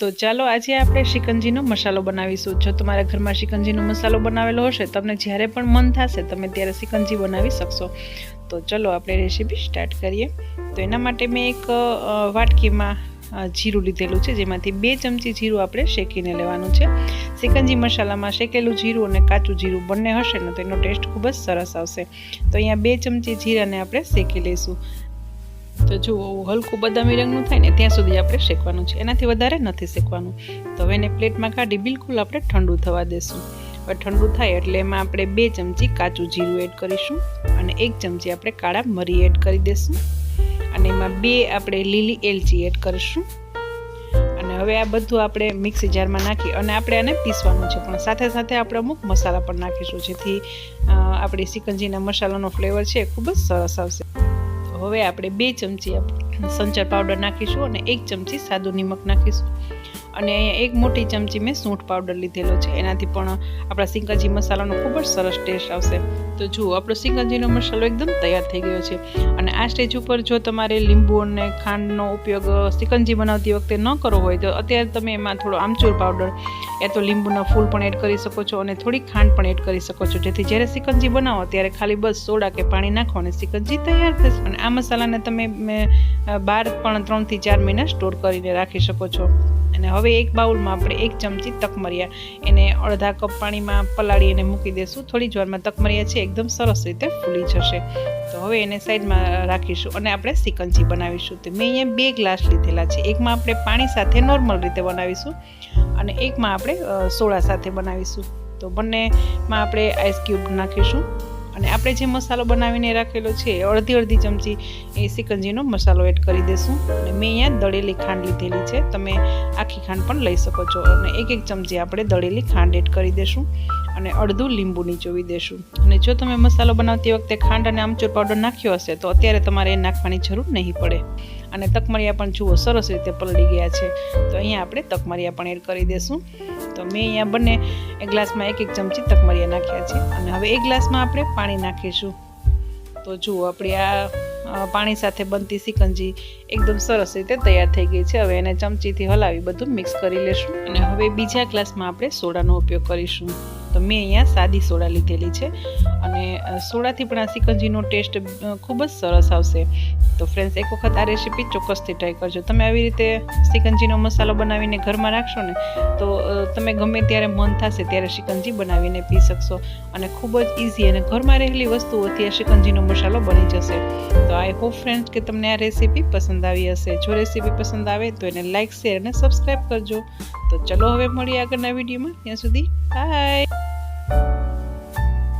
તો ચાલો આજે આપણે શિકંજીનો મસાલો બનાવીશું. જો તમારા ઘરમાં શિકંજીનો મસાલો બનાવેલો હશે, તમને જ્યારે પણ મન થશે, તમે ત્યારે શિકંજી બનાવી શકશો. તો ચલો આપણે રેસીપી સ્ટાર્ટ કરીએ. તો એના માટે મેં એક વાટકીમાં જીરું લીધેલું છે, જેમાંથી બે ચમચી જીરું આપણે શેકીને લેવાનું છે. શિકંજી મસાલામાં શેકેલું જીરું અને કાચું જીરું બંને હશે ને, તો એનો ટેસ્ટ ખૂબ જ સરસ આવશે. તો અહીંયા બે ચમચી જીરાને આપણે શેકી લઈશું. તો જુઓ હલકું બદામી રંગનું થાય ને ત્યાં સુધી આપણે શેકવાનું છે. એનાથી વધારે નથી શેકવાનું. તો હવે એને પ્લેટમાં કાઢી બિલકુલ આપણે ઠંડુ થવા દેશું. હવે ઠંડુ થાય એટલે એમાં આપણે બે ચમચી કાચું જીરું એડ કરીશું અને એક ચમચી આપણે કાળા મરી એડ કરી દઈશું અને એમાં બે આપણે લીલી એલચી એડ કરીશું. અને હવે આ બધું આપણે મિક્સી જારમાં નાખી અને આપણે આને પીસવાનું છે. પણ સાથે સાથે આપણે અમુક મસાલા પણ નાખીશું, જેથી આપણે સિકંજીના મસાલાનો ફ્લેવર છે ખૂબ જ સરસ આવશે. હવે આપણે બે ચમચી સંચર પાવડર નાખીશું અને એક ચમચી સાદું નિમક નાખીશું. અને અહીંયા એક મોટી ચમચી મેં સૂંઠ પાવડર લીધેલો છે. એનાથી પણ આપણા સિંગજી મસાલાનો ખૂબ જ સરસ ટેસ્ટ આવશે. તો જુઓ, આપણો સિંગજીનો મસાલો એકદમ તૈયાર થઈ ગયો છે. અને આ સ્ટેજ ઉપર જો તમારે લીંબુ અને ખાંડનો ઉપયોગ સિકંજી બનાવતી વખતે ન કરવો હોય, તો અત્યારે તમે એમાં થોડો આમચૂર પાવડર યા તો લીંબુના ફૂલ પણ એડ કરી શકો છો અને થોડી ખાંડ પણ એડ કરી શકો છો. જેથી જ્યારે સિકંજી બનાવો, ત્યારે ખાલી બસ સોડા કે પાણી નાખો અને સિકંજી તૈયાર થશે. અને આ મસાલાને તમે બાર પણ ત્રણથી ચાર મહિના સ્ટોર કરીને રાખી શકો છો. અને હવે એક બાઉલમાં આપણે એક ચમચી તકમરિયા એને અડધા કપ પાણીમાં પલાળી અને મૂકી દેશું. થોડી જ વારમાં તકમરિયા છે, એકદમ સરસ રીતે ફૂલી જશે. તો હવે એને સાઈડમાં રાખીશું અને આપણે સિકંજી બનાવીશું. તો મેં અહીંયા બે ગ્લાસ લીધેલા છે. એકમાં આપણે પાણી સાથે નોર્મલ રીતે બનાવીશું અને એકમાં આપણે સોડા સાથે બનાવીશું. તો બંનેમાં આપણે આઈસ ક્યુબ નાખીશું. અને આપણે જે મસાલો બનાવીને રાખેલો છે અડધી અડધી ચમચી એ સિકંજીનો મસાલો એડ કરી દઈશું અને મેં અહીંયા દળેલી ખાંડ લીધેલી છે, તમે આખી ખાંડ પણ લઈ શકો છો. અને એક એક ચમચી આપણે દળેલી ખાંડ એડ કરી દઈશું અને અડધું લીંબુ નીચોવી દેશું. અને જો તમે મસાલો બનાવતી વખતે ખાંડ અને આમચૂર પાવડર નાખ્યો હશે, તો અત્યારે તમારે એ નાખવાની જરૂર નહીં પડે. અને તકમરિયા પણ જુઓ, સરસ રીતે પલળી ગયા છે. તો અહીંયા આપણે તકમરિયા પણ એડ કરી દઈશું તો મેં અહીંયા બંને એક ગ્લાસમાં એક એક ચમચી તકમરિયા નાખ્યા છે. અને હવે એક ગ્લાસમાં આપણે પાણી નાખીશું. તો જુઓ, આપણી આ પાણી સાથે બનતી સિકંજી એકદમ સરસ રીતે તૈયાર થઈ ગઈ છે. હવે એને ચમચીથી હલાવી બધું મિક્સ કરી લેશું. અને હવે બીજા ગ્લાસમાં આપણે સોડાનો ઉપયોગ કરીશું. તો મેં અહીંયા સાદી સોડા લીધેલી છે. અને સોડાથી પણ આ સિકંજીનો ટેસ્ટ ખૂબ જ સરસ આવશે. તો ફ્રેન્ડ્સ એક વખત આ રેસીપી ચોક્કસથી ટ્રાય કરજો. તમે આવી રીતે સિકંજીનો મસાલો બનાવીને ઘરમાં રાખશો ને, તો તમે ગમે ત્યારે મન થશે ત્યારે શિકંજી બનાવીને પી શકશો. અને ખૂબ જ ઇઝી અને ઘરમાં રહેલી વસ્તુઓથી આ શિકંજીનો મસાલો બની જશે. તો આઈ હોપ ફ્રેન્ડ્સ કે તમને આ રેસીપી પસંદ આવી હશે. જો રેસીપી પસંદ આવે, તો એને લાઇક શેર અને સબસ્ક્રાઈબ કરજો. તો ચલો હવે મળીએ આગળના વિડીયોમાં ત્યાં સુધી બાય you